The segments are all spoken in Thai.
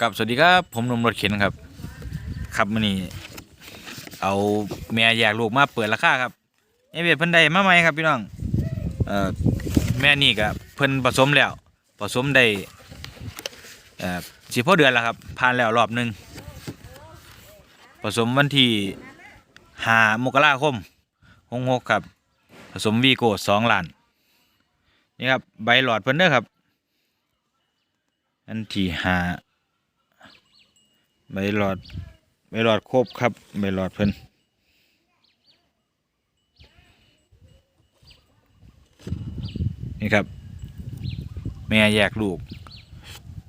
กับสวัสดีครับผมนุ่มรถเข็นครับ ครับมื่อนี้เอาแม่แยากลูกมาเปิดราคาครับไอเวียดเพิ่นได้มาใหม่ครับพี่น้องเอ่อแม่นี่ก็เพิ่นผสมแล้วผสมได้เอ่อสิพอเดือนแล้วครับผ่านแล้วรอบหนึ่งผสมวันที่หามกราคมหกหกครับ ผสมวีโก้สองล้านนี่ครับใบหลอดเพิ่นเด้อครับอันที่หา ใบหลอดใบหลอดครบครับใบหลอดเพิ่นนี่ครับ แม่แยกลูก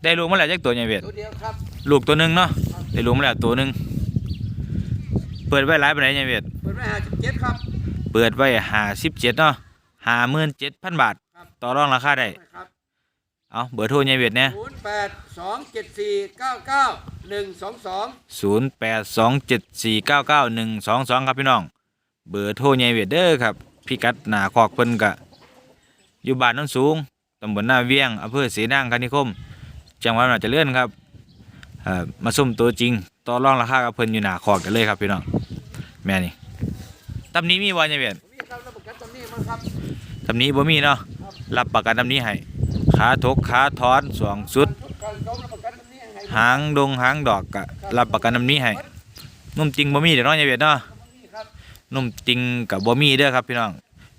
ได้ลูกมาแล้วจักตัวใหญ่เวียดตัวเดียวครับลูกตัวหนึ่งเนาะได้ลูกมาแล้วตัวหนึ่งเปิดไว้หลายปานใดใหญ่เวียดเปิดไว้ห้าสิบเจ็ดครับเปิดไว้ห้าสิบเจ็ดเนาะห้าหมื่นเจ็ดพันบาทครับต่อรองราคาได้ครับเอาเบอร์โทรใหญ่เวียดเนี่ยศูนย์แปดสองเจ็ดสี่เก้าเก้า หนึ่งสองสองศูนย์แปดสองเจ็ดสี่เก้าเก้าหนึ่งสองสองครับพี่น้อง เบอร์โทรใหญ่เวียดเด้อครับพิกัดหนาคอกเพิ่นกะ อยู่บ้านโน้นสูงตำบลหน้าเวียงอำเภอศรีนางคณิคม จังหวัดอำนาจเจริญครับเอ่อมาส้มตัวจริง ต่อรองราคากับเพิ่นอยู่หนาคอกกันเลยครับพี่น้อง แม่นี่ตำนี้มีบ่ใหญ่เวียดผมมีครับรับประกันตำหนี้มั้งครับตำนี้บ่มีเนาะ รับประกันตำนี้ให้ ขาทกขาถอนสองสุด หนี้ให้หางดงหางดอกกะรับประกันตำนี้ให้นุ่มจริงบ่มีเดี๋ยวน้อยใหญ่เวียดเนาะตำหนี้ครับนุ่มจริงกับบ่มีเด้อครับพี่น้อง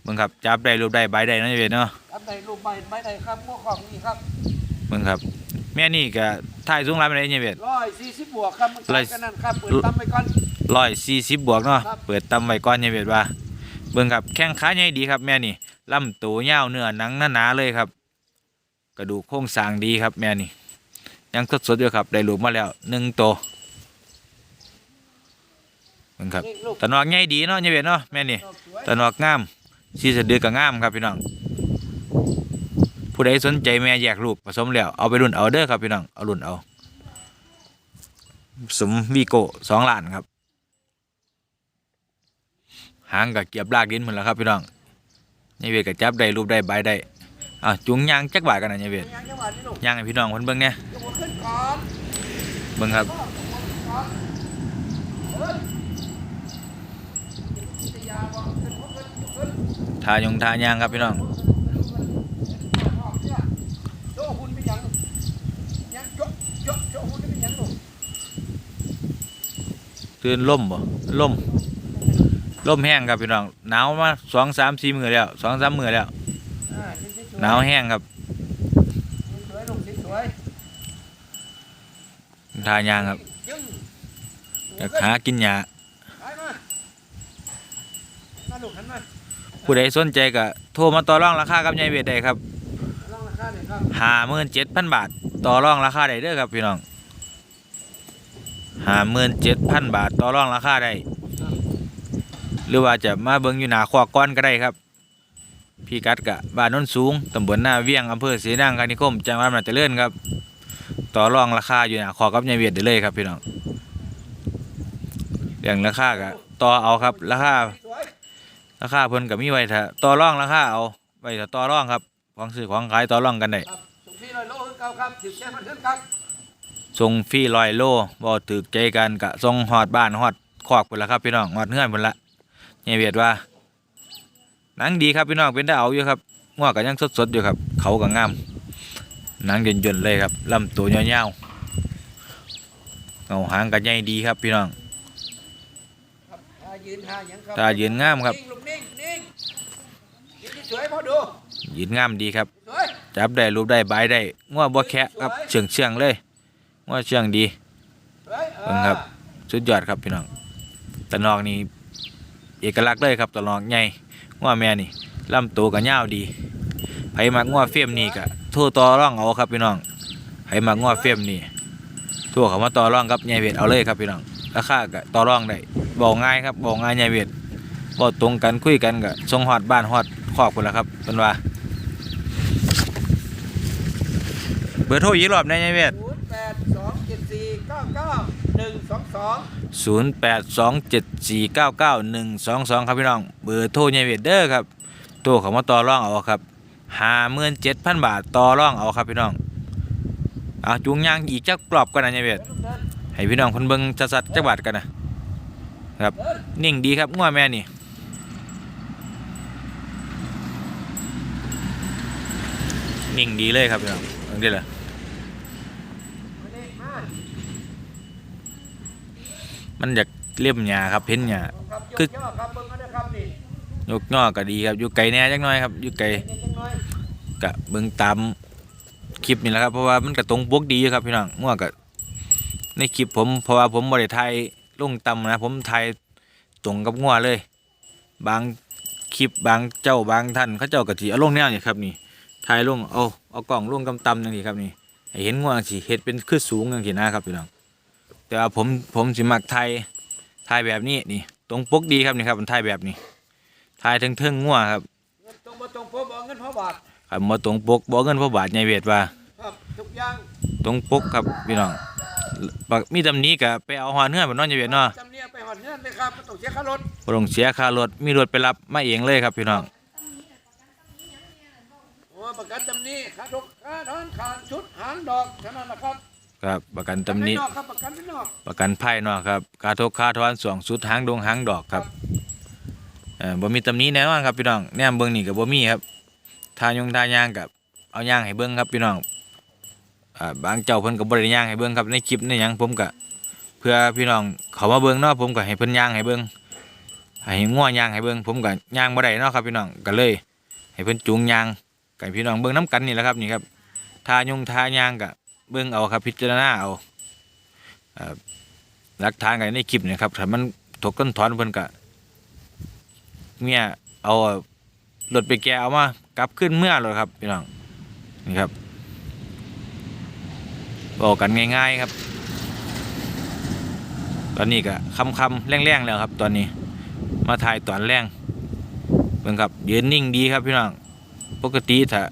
เบิ่งครับจับได้รูปได้ใบได้เนาะเวยเนาะรับในรูปใบใบใดครับพวกของนี่ครับเบิ่งครับ แม่นี่ก็ถ่ายสูงหลายปานใดเนี่ยเวยร้อยสี่สิบบวกครับมันร้อยกันนั่นครับเปิดตั้มไปก่อน140บวกเนาะครับเปิดตำไว้ก่อนเนี่ยเวยว่าเบิ่งครับแข้งขาใหญ่ดีครับแม่นี่ลำตัวยาวเนื้อหนังหนาๆเลยครับ กระดูกโครงสร้างดีครับแม่นี่ ยังสดๆอยู่ครับ ได้ลูกมาแล้วหนึ่งตัวเบิ่งครับนี่ลูกตะนอกใหญ่ดีเนาะเนี่ยเวยเนาะแม่นี่ดอกสวยตะนอกงามสีสะดือก็งามครับพี่น้อง ผู้ใดสนใจแม่แยกลูกผสมแล้วเอาไปรุ่นเอาเด้อครับพี่น้องเอารุ่นเอาผสมวีโก้สองล้านครับ หางกับเกียบลากดินหมดแล้วครับพี่น้องนี่เวทกับจับได้รูปได้ใบได้ อะจุงยางจักบาทกันนะนี่เวทยังจังหวะนี้ลูกยางให้พี่น้องคนเบิ่งเนี่ยยกหัวขึ้นก่อนเบิ่งครับยกหัวขึ้นก่อนเฮ้ยจิตยาบอกขึ้นหัวขึ้นยกขึ้นทายงทายางครับพี่น้องโจ้หุ่นเป็นหยังยังโจ้โจ้โจ้หุ่นเป็นหยังลูกตื่นล่มบ่ล่มล่มแห้งครับพี่น้องหนาวมาสองสามสี่มือแล้วสองสามมือแล้ว อ่าเป็นสวยๆ หนาวแห้งครับสวยลูกสวยทายางครับอยากหากินหญ้าผู้ใดสนใจก็โทรมาต่อรองราคากับยายเวทได้ครับห้าหมื่นเจ็ดพันบาท ต่อรองราคาได้เด้อครับพี่น้องห้าหมื่นเจ็ดพันบาท ต่อรองราคาได้ หรือว่าจะมาเบิ่งอยู่หนาคอกก้อนก็ได้ครับ พี่กัดกะบ้านโน้นสูงตำบลหน้าเวียงอำเภอศรีนางคานิคม จังหวัดอำนาจเจริญครับ ต่อรองราคาอยู่หนาคอกับยายเวียดได้เลยครับพี่น้องเรื่องราคากะต่อเอาครับราคาสวยราคาเพิ่นก็มีไว้ถ้าต่อรองราคาเอาไว้ถ้าต่อรองครับของซื้อของขายต่อรองกันได้ครับส่งพี่ลอยโลขึ้นเก้าครับสิบแจ้งมันขึ้นครับส่งฟรีลอยโลบ่ถึกใจกันกะส่งฮอดบ้านฮอดคอกพุ่นละครับพี่น้องฮอดเฮือนพุ่นละเนี่ยเวียดว่า หนังดีครับพี่น้องเป็นได้เอาอยู่ครับงวก็ยังสดๆอยู่ครับ เขาก็งามหนังย่นๆเลยครับลำตัวยาวๆเงาหางก็ใหญ่ดีครับพี่น้องครับท่ายืนท่าหยังครับตายืนงามครับนิ่งลูกนิ่งนิ่งยืนสวยพอดูยืนงามดีครับสวยจับได้รูปได้บายได้งวบ่แคะครับเชื่องเชื่องๆเลยงวเชื่องดีสวยเบิ่งครับสุดยอดครับพี่น้องตะนอกนี่เอกลักษณ์เลยครับตะนอกใหญ่ ง้อแม่นี่ลำตัวก็ยาวดีไผมักง้อเฟียมนี่ก็โทรต่อร่องเอาครับพี่น้องไผมักง้อเฟียมนี่ทั่วเขามาต่อร่องกับยายเวทเอาเลยครับพี่น้องราคาก็ต่อร่องได้บอกง่ายครับบอกง่ายยายเวทบอกตรงกันคุยกันก็ส่งฮอดบ้านฮอดครอบพุ่นละครับเพิ่นว่าเบอร์โทรอีกรอบนะยายเวท นึ่งสองสองศูนย์แปดสองเจ็ดสี่เก้าเก้าหนึ่งสองสองครับพี่น้อง เบอร์โทรยายเวดเดอร์ครับโทรเขามาต่อร่องเอาครับห้าหมื่นเจ็ดพันบาทต่อร่องเอาครับพี่น้องเอาจูงยางอีกจักกรอบกันนะยายเวดให้พี่น้องเพิ่นเบิ่งชัดๆจักบาทกันนะครับ นิ่งดีครับงัวแม่นี่นิ่งดีเลยครับพี่น้องเบิ่งได้เลย มานี่มา มันอยากเลี่ยมหญ้าครับเพ้นหญ้าคือยอะๆครับเบิ่งกันนะครับนี่ยกก็ดีครับอยู่ไกลแน่จักหน่อยครับอยู่ไกลกะเบิ่งตามคลิปนี่แหละครับเพราะว่ามันก็ตรงปกดีครับพี่น้องงัวก็ในคลิปผมเพราะว่าผมบ่ได้ถ่ายลงต่ำนะ ผมถ่ายตรงกับงัวเลย บางคลิปบางเจ้าบางท่านเขาเจ้าก็สิเอาลงแนวนี่ครับนี่ถ่ายลงเอาเอากล้องลงกำตำจังซี่ครับนี่เห็นงัวสิเฮ็ดเป็นคือสูงจังซี่นะครับพี่น้อง แต่ว่าผมผมสิมักถ่ายถ่ายแบบนี้นี่ ตรงปกดีครับนี่ครับมันถ่ายแบบนี้ถ่ายถึงเทิงงัวครับเงินตรงบ่ตรงพบเอาเงินพ่อบาทครับมาตรงปกบ่เงินพระบาทใหญ่เวทว่าครับทุกอย่างตรงปกครับพี่น้องบักมีตำหนี้ก็ไปเอาหอเนื้อบ่เนอนใหญ่เวทเนาะจำเนียไปหอดเงินเลยครับบ่ต้องเสียค่ารถบ่ต้องเสียค่ารถมีรถไปรับมาเองเลยครับพี่น้องโอ้ประกันจำนี้ค่าทุกค่าถอนค่าชุดหางดอกเท่านั้นแหละครับ ครับประกันตำหนี้ประกัภายนอกครับประกันภายนอกประกันภัยเนาะครับค่าทกค่าทอนสองสุดหางดงหางดอกครับเอ่อบ่มีตำหนี้แน่นอนครับพี่น้องแนมเบิ่งนี่ก็บ่มีครับทายงทายางกับเอาย่างให้เบิ่งครับพี่น้องอ่าบางเจ้าเพิ่นก็บ่ได้ย่างให้เบิ่งครับในคลิปในหยังผมก็เพื่อพี่น้องเขามาเบิ่งเนาะผมก็ให้เพิ่นย่างให้เบิ่งให้ง้อย่างให้เบิ่งผมก็ย่างบ่ได้เนาะครับพี่น้องก็เลย ให้เพิ่นจูงย่างให้พี่น้องเบิ่งน้กันนี่แหละครับนี่ครับทายงทายางก็ เบิ่งเอาครับพิจารณาเอาหลักฐานกันในคลิปนี่ครับถ้ามันถกต้นถอนเพิ่นก็เมียเอารถไปแกเอามากลับขึ้นเมื่อเลยครับพี่น้องนี่ครับบอกกันง่าย ๆครับ ตอนนี้ก็คำคำๆแรงๆแล้วครับ ตอนนี้ มาถ่ายตอนแรงเบิ่งครับยืนนิ่งดีครับพี่น้องปกติถ้า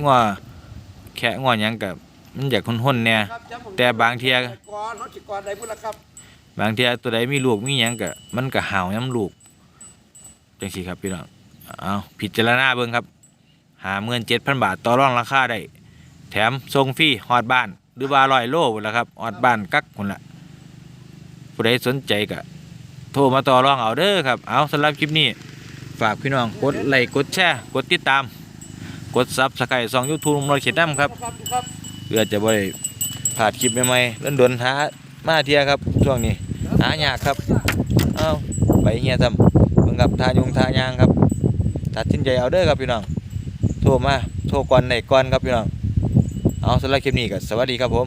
งัวแค่งัวยังกับ มันอยากหุ่นๆเนี่ยแต่บางเทียก่อนเขาสิก่อนใดพุ่นละครับ บางเทียตัวใดมีลูกมีหยังก็มันก็ห่าวย้ำลูกจังซี่ครับพี่น้องเอาพิจารณาเบิ่งครับ หาเงินเจ็ดพันบาทต่อรองราคาได้แถมส่งฟรีฮอดบ้าน หรือว่าร้อยโลพุ่นละครับฮอดบ้านกักคนละผู้ใดสนใจก็โทรมาต่อรองเอาเด้อครับ เอาสำหรับคลิปนี้ ฝากพี่น้องกดไลค์กดแชร์กดติดตาม กดซับสไครต์ซองยูทูบนอยเขียนน้ำครับนะครับครับ เพื่อจะบ่ได้พลาดคลิปใหม่ๆเล่นดนหามาเทียครับช่วงนี้หายากครับเอาไปเฮียทำเบิ่งกับทายุงทายางครับตัดสินใจเอาเด้อครับพี่น้องโทรมาโทรก่อนไหนก่อนครับพี่น้องเอาสำหรับคลิปนี้ก็สวัสดีครับผม